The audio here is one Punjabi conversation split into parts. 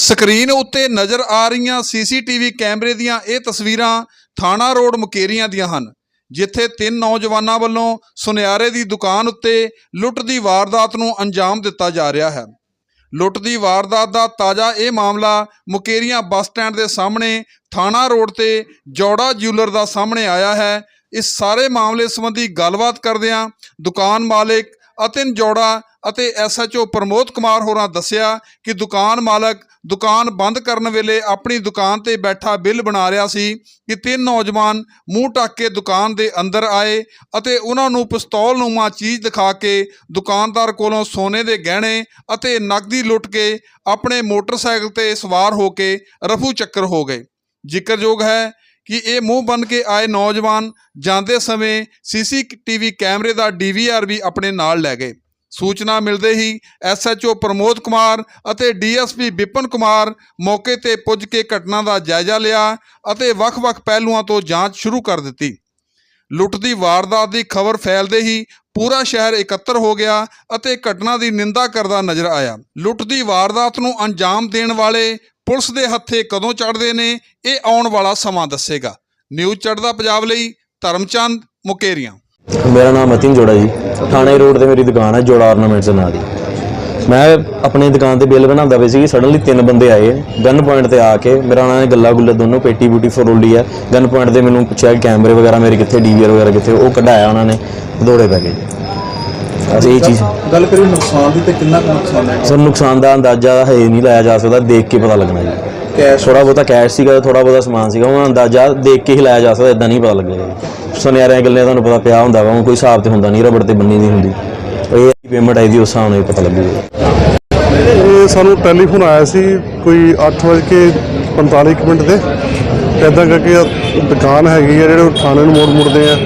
ਸਕਰੀਨ ਉੱਤੇ ਨਜ਼ਰ ਆ ਰਹੀਆਂ ਸੀਸੀਟੀਵੀ ਕੈਮਰੇ ਦੀਆਂ ਇਹ ਤਸਵੀਰਾਂ ਥਾਣਾ ਰੋਡ ਮੁਕੇਰੀਆਂ ਦੀਆਂ ਹਨ, ਜਿੱਥੇ ਤਿੰਨ ਨੌਜਵਾਨਾਂ ਵੱਲੋਂ ਸੁਨਿਆਰੇ ਦੀ ਦੁਕਾਨ ਉੱਤੇ ਲੁੱਟ ਦੀ ਵਾਰਦਾਤ ਨੂੰ ਅੰਜਾਮ ਦਿੱਤਾ ਜਾ ਰਿਹਾ ਹੈ। ਲੁੱਟ ਦੀ ਵਾਰਦਾਤ ਦਾ ਤਾਜ਼ਾ ਇਹ ਮਾਮਲਾ ਮੁਕੇਰੀਆਂ ਬੱਸ ਸਟੈਂਡ ਦੇ ਸਾਹਮਣੇ ਥਾਣਾ ਰੋਡ ਤੇ ਜੋੜਾ ਜਿਊਲਰ ਦਾ ਸਾਹਮਣੇ ਆਇਆ ਹੈ। ਇਸ ਸਾਰੇ ਮਾਮਲੇ ਸੰਬੰਧੀ ਗੱਲਬਾਤ ਕਰਦਿਆਂ ਦੁਕਾਨ ਮਾਲਕ ਅਤਿਨ ਜੋੜਾ ਅਤੇ ਐਸਐਚਓ ਪ੍ਰਮੋਦ ਕੁਮਾਰ ਹੋਰਾਂ ਦੱਸਿਆ ਕਿ ਦੁਕਾਨ ਮਾਲਕ ਦੁਕਾਨ ਬੰਦ ਕਰਨ ਵੇਲੇ ਆਪਣੀ ਦੁਕਾਨ ਤੇ ਬੈਠਾ ਬਿੱਲ ਬਣਾ ਰਿਹਾ ਸੀ ਕਿ ਤਿੰਨ ਨੌਜਵਾਨ ਮੂੰਹ ਢੱਕ ਕੇ ਦੁਕਾਨ ਦੇ ਅੰਦਰ ਆਏ ਅਤੇ ਉਹਨਾਂ ਨੂੰ ਪਿਸਤੌਲ ਨੂੰਮਾ ਚੀਜ਼ ਦਿਖਾ ਕੇ ਦੁਕਾਨਦਾਰ ਕੋਲੋਂ ਸੋਨੇ ਦੇ ਗਹਿਣੇ ਅਤੇ ਨਕਦੀ ਲੁੱਟ ਕੇ ਆਪਣੇ ਮੋਟਰਸਾਈਕਲ ਤੇ ਸਵਾਰ ਹੋ ਕੇ ਰਫੂ ਚੱਕਰ ਹੋ ਗਏ। ਜ਼ਿਕਰਯੋਗ ਹੈ ਕਿ ਇਹ ਮੂੰਹ ਬਨ ਕੇ ਆਏ ਨੌਜਵਾਨ ਜਾਂਦੇ ਸਮੇਂ ਸੀਸੀਟੀਵੀ ਕੈਮਰੇ ਦਾ ਡੀਵੀਆਰ ਵੀ ਆਪਣੇ ਨਾਲ ਲੈ ਗਏ। ਸੂਚਨਾ ਮਿਲਦੇ ਹੀ ਐਸਐਚਓ ਪ੍ਰਮੋਦ ਕੁਮਾਰ ਅਤੇ ਡੀਐਸਪੀ ਵਿਪਨ ਕੁਮਾਰ ਮੌਕੇ ਤੇ ਪੁੱਜ ਕੇ ਘਟਨਾ ਦਾ ਜਾਇਜ਼ਾ ਲਿਆ ਅਤੇ ਵੱਖ-ਵੱਖ ਪਹਿਲੂਆਂ ਤੋਂ ਜਾਂਚ ਸ਼ੁਰੂ ਕਰ ਦਿੱਤੀ। ਲੁੱਟ ਦੀ ਵਾਰਦਾਤ ਦੀ ਖਬਰ ਫੈਲਦੇ ਹੀ ਪੂਰਾ ਸ਼ਹਿਰ ਇਕੱਤਰ ਹੋ ਗਿਆ ਅਤੇ ਘਟਨਾ ਦੀ ਨਿੰਦਾ ਕਰਦਾ ਨਜ਼ਰ ਆਇਆ। ਲੁੱਟ ਦੀ ਵਾਰਦਾਤ ਨੂੰ ਅੰਜਾਮ ਦੇਣ ਵਾਲੇ ਪੁਲਿਸ ਦੇ ਹੱਥੇ ਕਦੋਂ ਚੜ੍ਹਦੇ ਨੇ, ਇਹ ਆਉਣ ਵਾਲਾ ਸਮਾਂ ਦੱਸੇਗਾ। ਨਿਊਜ਼ ਚੜ੍ਹਦਾ ਪੰਜਾਬ ਲਈ ਧਰਮਚੰਦ ਮੁਕੇਰੀਆਂ। ਮੇਰਾ ਨਾਮ ਅਤਿਨ ਜੋੜਾ ਜੀ। ਥਾਣੇ ਰੋਡ ਤੇ ਮੇਰੀ ਦੁਕਾਨ ਹੈ ਜੋੜਾ ਆਰਨਾਮੈਂਟਸ ਨਾਂ ਦੀ। ਮੈਂ ਆਪਣੀ ਦੁਕਾਨ ਤੇ ਬਿੱਲ ਬਣਾਉਂਦਾ ਪਈ ਸੀ ਸਡਨਲੀ ਤਿੰਨ ਬੰਦੇ ਆਏ। ਗਨ ਪੁਆਇੰਟ ਤੇ ਆ ਕੇ ਮੇਰਾ ਉਹਨਾਂ ਨੇ ਗੱਲਾ ਗੁੱਲਾ ਦੋਨੋਂ ਪੇਟੀ ਬੂਟੀ ਫਰੋਲੀ ਹੈ ਗਨ ਪੁਆਇੰਟ ਤੇ ਮੈਨੂੰ ਪੁੱਛਿਆ ਕੈਮਰੇ ਵਗੈਰਾ ਮੇਰੇ ਕਿੱਥੇ ਡੀਵੀਆਰ ਵਗੈਰਾ ਕਿੱਥੇ ਉਹ ਕਢਾਇਆ ਉਹਨਾਂ ਨੇ ਦੌੜੇ ਪੈ ਗਏ। ਅੱਜ ਇਹ ਚੀਜ਼ ਗੱਲ ਕਰੀਏ ਨੁਕਸਾਨ ਦੀ ਤੇ ਕਿੰਨਾ ਨੁਕਸਾਨ ਹੈ? ਸਰ ਨੁਕਸਾਨ ਦਾ ਅੰਦਾਜ਼ਾ ਹੈ ਨਹੀਂ ਲਾਇਆ ਜਾ ਸਕਦਾ ਦੇਖ ਕੇ ਪਤਾ ਲੱਗਣਾ ਜੀ। ਕੈਸ਼ ਥੋੜਾ ਬਹੁਤਾ ਕੈਸ਼ ਸੀਗਾ ਥੋੜਾ ਬਹੁਤਾ ਸਮਾਨ ਸੀਗਾ ਉਹ ਅੰਦਾਜ਼ਾ ਦੇਖ ਕੇ ਹੀ ਲਾਇਆ ਜਾ ਸਕਦਾ ਇਦਾਂ ਨਹੀਂ ਪਤਾ ਲੱਗੇਗਾ ਜੀ। ਸੁਨਿਆਰਿਆਂ ਗੱਲਾਂ ਤੁਹਾਨੂੰ ਪਤਾ ਪਿਆ ਹੁੰਦਾ ਵਾ ਉਹ ਕੋਈ ਹਿਸਾਬ ਤੇ ਹੁੰਦਾ ਨਹੀਂ, ਰਬੜ ਤੇ ਬੰਨੀ ਨਹੀਂ ਹੁੰਦੀ। ਇਹ ਪੇਮੈਂਟ ਆਈ ਦੀ, ਉਸ ਹਿਸਾਬ ਨਾਲ ਪਤਾ ਲੱਗੂਗਾ। ਇਹ ਸਾਨੂੰ ਟੈਲੀਫੋਨ ਆਇਆ ਸੀ ਕੋਈ 8:45 ਕੁ ਮਿੰਟ ਤੇ ਇਦਾਂ ਕਰਕੇ ਦੁਕਾਨ ਹੈਗੀ ਆ ਜਿਹੜੇ ਉਹ ਥਾਣੇ ਨੂੰ ਮੋੜ ਮੁੜਦੇ ਆ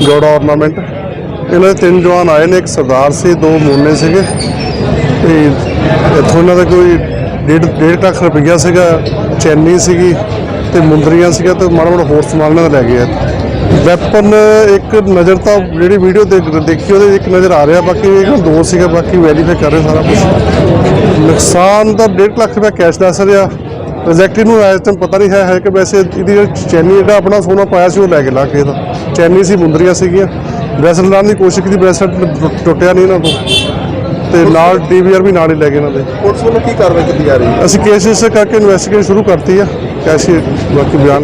ਜੋੜਾ ਆਰਨਾਮੈਂਟ ਇਹਨਾਂ ਦੇ ਤਿੰਨ ਜਵਾਨ ਆਏ ਨੇ, ਇੱਕ ਸਰਦਾਰ ਸੀ, ਦੋ ਮੋਨੇ ਸੀਗੇ। ਤੇ ਇੱਥੋਂ ਇਹਨਾਂ ਦਾ ਕੋਈ ਡੇਢ ਡੇਢ ਲੱਖ ਰੁਪਈਆ ਸੀਗਾ, ਚੈਨੀ ਸੀਗੀ ਤੇ ਮੁੰਦਰੀਆਂ ਸੀਗਾ ਤੇ ਮਾੜਾ ਮਾੜਾ ਹੋਰ ਸਮਾਨ ਇਹਨਾਂ ਦਾ ਲੈ ਗਏ ਵੈਪਨ ਇੱਕ ਨਜ਼ਰ ਤਾਂ ਜਿਹੜੀ ਵੀਡੀਓ ਦੇ ਦੇਖੀ, ਉਹਦੇ ਇੱਕ ਨਜ਼ਰ ਆ ਰਿਹਾ, ਬਾਕੀ ਇਹ ਦੋ ਸੀਗਾ, ਬਾਕੀ ਵੈਰੀਫਾਈ ਕਰ ਰਹੇ ਸਾਰਾ ਕੁਝ ਨੁਕਸਾਨ ਦਾ 1.5 ਲੱਖ ਰੁਪਏ ਕੈਸ਼ ਦੱਸ ਰਿਹਾ ਐਗਜ਼ੈਕਟਲੀ ਨੂੰ ਐਸ ਟਾਈਮ ਪਤਾ ਨਹੀਂ ਹੈ ਹੈ ਕਿ ਵੈਸੇ ਇਹਦੀ ਚੈਨੀ ਜਿਹੜਾ ਆਪਣਾ ਸੋਨਾ ਪਾਇਆ ਸੀ, ਉਹ ਲੈ ਕੇ ਲਾ ਕੇ ਇਹਦਾ। ਚੈਨੀ ਸੀ, ਮੁੰਦਰੀਆਂ ਸੀਗੀਆਂ। ਬ੍ਰੈਸਲੇਟ ਲਾਉਣ ਦੀ ਕੋਸ਼ਿਸ਼ ਕੀਤੀ ਬ੍ਰੈਸਲੇਟ ਟੁੱਟਿਆ ਨਹੀਂ ਇਹਨਾਂ ਤੋਂ ਤੇ ਨਾਲ ਡੀਵੀਆਰ ਵੀ ਨਾਲ ਹੀ ਲੈ ਗਏ ਇਹਨਾਂ ਦੇ। ਪੁਲਿਸ ਵੱਲੋਂ ਕੀ ਕਾਰਵਾਈ ਕੀਤੀ ਜਾ ਰਹੀ ਹੈ? ਅਸੀਂ ਕੇਸ ਇਸ ਕਰਕੇ ਇਨਵੈਸਟੀਗੇਸ਼ਨ ਸ਼ੁਰੂ ਕਰਤੀ ਆ ਕੈਸ਼ੀ ਬਾਕੀ ਬਿਆਨ